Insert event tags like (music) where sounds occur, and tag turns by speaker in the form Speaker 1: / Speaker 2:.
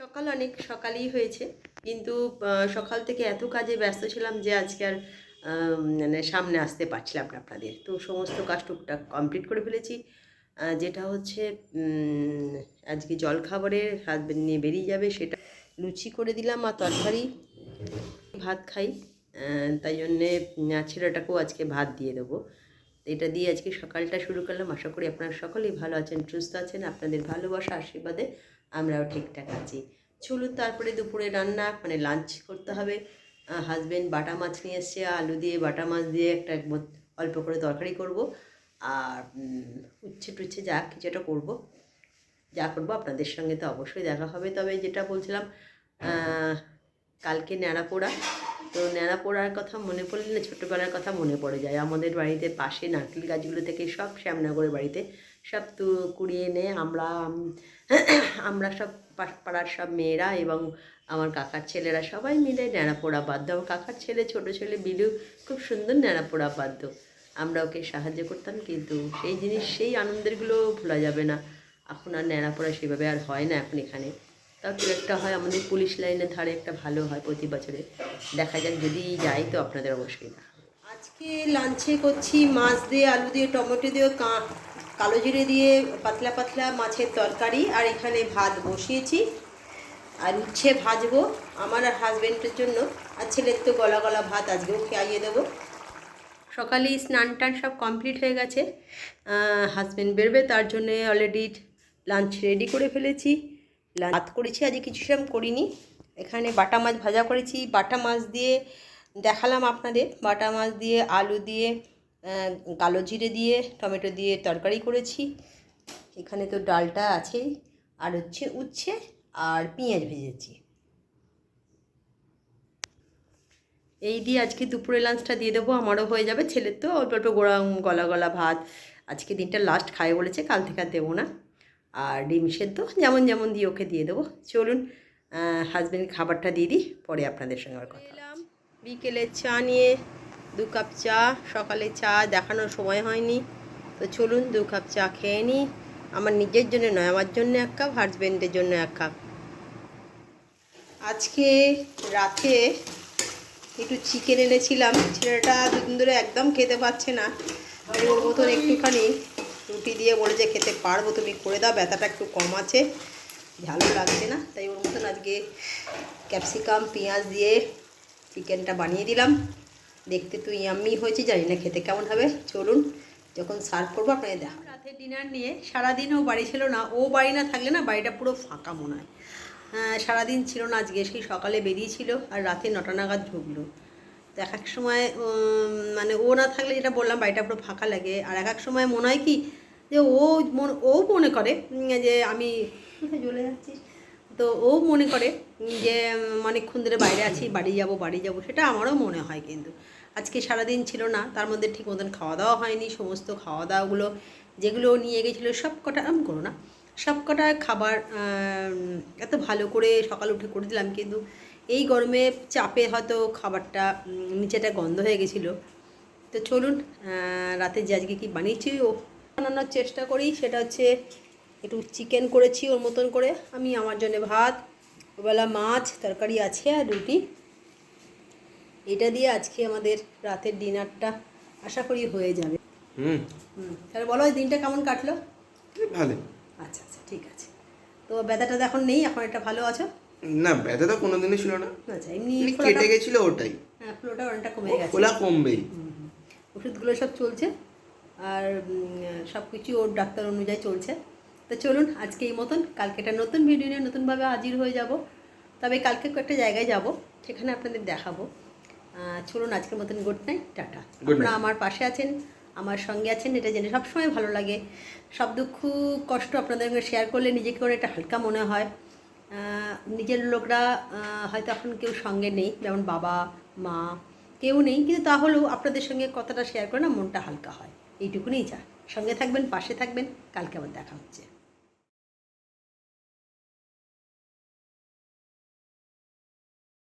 Speaker 1: সকাল অনেক সকালই হয়েছে, কিন্তু সকাল থেকে এত কাজে ব্যস্ত ছিলাম যে আজকে আর মানে সামনে আসতে পারছিলাম না আপনাদের। তো সমস্ত কাজ টুকটাক কমপ্লিট করে ফেলেছি। যেটা হচ্ছে আজকে জলখাবারের হাজবেন্ড নিয়ে বেরিয়ে যাবে সেটা লুচি করে দিলাম আর তরকারি, ভাত খাই। তাই জন্যে ছেলেটাকেও আজকে ভাত দিয়ে দেবো। এটা দিয়ে আজকে সকালটা শুরু করলাম। আশা করি আপনারা সকলেই ভালো আছেন, সুস্থ আছেন। আপনাদের ভালোবাসা, আশীর্বাদে আমরাও ঠিকঠাক আছি। চলুন তারপরে দুপুরে রান্না মানে লাঞ্চ করতে হবে। হাজবেন্ড বাটা মাছ নিয়ে এসছে, আলু দিয়ে বাটা মাছ দিয়ে একটা অল্প করে তরকারি করব। আর উচ্ছে টুচ্ছে যা কিছু একটা করব। যা করব আপনাদের সঙ্গে তো অবশ্যই দেখা হবে। তবে যেটা বলছিলাম কালকে ন্যাড়া পোড়া। তো ন্যাড়া পোড়ার কথা মনে পড়লে না, ছোটোবেলার কথা মনে পড়ে যায়। আমাদের বাড়িতে পাশে নারকেল গাছগুলো থেকে সব শ্যামনগরের বাড়িতে সব তু কুড়িয়ে এনে আমরা আমরা সব পাড়ার সব মেয়েরা এবং আমার কাকার ছেলেরা সবাই মিলে ন্যাড়া পোড়া বাদ্য। আমার কাকার ছেলে, ছোট ছেলে বিলু খুব সুন্দর ন্যাড়া পোড়া বাদ্য। আমরা ওকে সাহায্য করতাম কিন্তু সেই জিনিস, সেই আনন্দেরগুলো ভোলা যাবে না। এখন আর ন্যাড়া পোড়া সেভাবে আর হয় না এখন এখানে। তাও দু একটা হয়, আমাদের পুলিশ লাইনের ধারে একটা ভালো হয় প্রতি বছরে। দেখা যাক যদি যাই তো আপনাদের অবশ্যই দেখাবো আজকে লাঞ্চে করছি মাছ দিয়ে, আলু দিয়ে, টমেটো দিয়ে, কা- কালো জিরে দিয়ে পাতলা পাতলা মাছের তরকারি আর এখানে ভাত বসিয়েছি। আর উচ্ছে ভাজবো আমার আর হাজবেন্ডের জন্য। আর ছেলের তো গলা গলা ভাত আজকেও খাইয়ে দেবো। সকালেই স্নান টান সব কমপ্লিট হয়ে গেছে। হাজব্যান্ড বেরবে, তার জন্যে অলরেডি লাঞ্চ রেডি করে ফেলেছি। ভাত করেছি, আজকে কিছু সেরকম করিনি। এখানে বাটা মাছ ভাজা করেছি। বাটা মাছ দিয়ে দেখালাম আপনাদের। বাটা মাছ দিয়ে, আলু দিয়ে কালো জিরে দিয়ে, টমেটো দিয়ে তরকারি করেছি। এখানে তো ডালটা আছেই আর হচ্ছে উচ্ছে আর পেঁয়াজ ভেজেছি। এই দিয়ে আজকে দুপুরে লাঞ্চটা দিয়ে দেবো, আমারও হয়ে যাবে, ছেলের তো অল্প অল্প গোড়া, গলা গলা ভাত। আজকে দিনটা লাস্ট খাই বলেছে, কাল থেকে আর দেবো না। আর ডিম সেদ্ধ, যেমন যেমন দিয়ে ওকে দিয়ে দেবো। চলুন হাজব্যান্ড খাবারটা দিয়ে দিই, পরে আপনাদের সঙ্গে আবার কথা বিকেলে চা নিয়ে। দু কাপ চা, সকালে চা দেখানোর সময় হয়নি। তো চলুন দু কাপ চা খেয়ে নিই। আমার নিজের জন্য নয়, আমার জন্য এক কাপ হাজব্যান্ডের জন্য এক কাপ। আজকে রাতে একটু চিকেন এনেছিলাম। ছেলেটা দুদিন ধরে একদম খেতে পারছে না। আমি ওর মতন একটুখানি রুটি দিয়ে বলে যে খেতে পারব, তুমি করে দাও, ব্যথাটা একটু কম আছে। ভালো লাগছে না, তাই ওর মতন আজকে ক্যাপসিকাম পেঁয়াজ দিয়ে চিকেনটা বানিয়ে দিলাম। দেখতে তো ইয়াম্মি হয়েছে, জানি না খেতে কেমন হবে। চলুন, যখন সার্ভ করব আপনাকে দেখা রাতে ডিনার নিয়ে সারাদিন ও বাড়ি ছিল না, ও বাড়ি না থাকলে না বাড়িটা পুরো ফাঁকা মনে হয়। সারাদিন ছিল না, আজকে সেই সকালে বেরিয়েছিল আর রাতে নটা নাগাদ ঢুকলো। তো এক এক সময় মানে ও না থাকলে যেটা বললাম, বাড়িটা পুরো ফাঁকা লাগে। আর এক এক সময় মনে হয় কি, যে ও মন, ও মনে করে যে আমি, (laughs) চলে যাচ্ছিস তো ও মনে করে যে অনেকক্ষণ ধরে বাইরে আছি, বাড়ি যাব বাড়ি যাব, সেটা আমারও মনে হয় কিন্তু। আজকে সারাদিন ছিল না, তার মধ্যে ঠিক মতন খাওয়া দাওয়া হয়নি, সমস্ত খাওয়া দাওয়াগুলো যেগুলো নিয়ে গেছিল সব কটা আমি করো না সব কটা খাবার এত ভালো করে সকাল উঠে করে দিলাম, কিন্তু এই গরমে চাপে হয়তো খাবারটা নিচেটা গন্ধ হয়ে গেছিল। তো চলুন রাতে যে আজকে কি বানিয়েছি, ও বানানোর চেষ্টা করি, সেটা হচ্ছে একটু চিকেন করেছি ওর মতন করে। আমি আমার জন্য ভাত ওবেলা মাছ তরকারি আছে আর রুটি। এটা দিয়ে আজকে আমাদের রাতের ডিনারটা আশা করি হয়ে যাবে।
Speaker 2: হুম।
Speaker 1: তাহলে বলো এই দিনটা কেমন কাটলো?
Speaker 2: ভালো
Speaker 1: আচ্ছা আচ্ছা ঠিক আছে। তো ব্যথাটা তো এখন নেই এখন একটা ভালো আছো?
Speaker 2: না ব্যথা তো কোনোদিনই ছিল না।
Speaker 1: আচ্ছা এমনি
Speaker 2: এমনি কেটে গেছিল ওটাই।
Speaker 1: হ্যাঁ ফ্লোটা অনেকটা কমে গেছে।
Speaker 2: কমবেই।
Speaker 1: হুম, হুম। ওষুধগুলো সব চলছে। আর সব কিছু ওর ডাক্তার অনুযায়ী চলছে। তো চলুন আজকে এই মতন কালকে একটা নতুন ভিডিও নিয়ে নতুনভাবে হাজির হয়ে যাব। তবে কালকে একটা জায়গায় যাব সেখানে আপনাদের দেখাবো। চলুন আজকের মতন গুড নাইট টাটা। আপনারা আমার পাশে আছেন আমার সঙ্গে আছেন এটা জেনে সবসময় ভালো লাগে। সব দুঃখ কষ্ট আপনাদের সঙ্গে শেয়ার করলে নিজেকে করে একটা হালকা মনে হয়। নিজের লোকরা হয়তো এখন কেউ সঙ্গে নেই যেমন বাবা মা কেউ নেই কিন্তু তাহলেও আপনাদের সঙ্গে কথাটা শেয়ার করে না মনটা হালকা হয়। এইটুকুনি যা। সঙ্গে থাকবেন পাশে থাকবেন কালকে আবার দেখা হচ্ছে।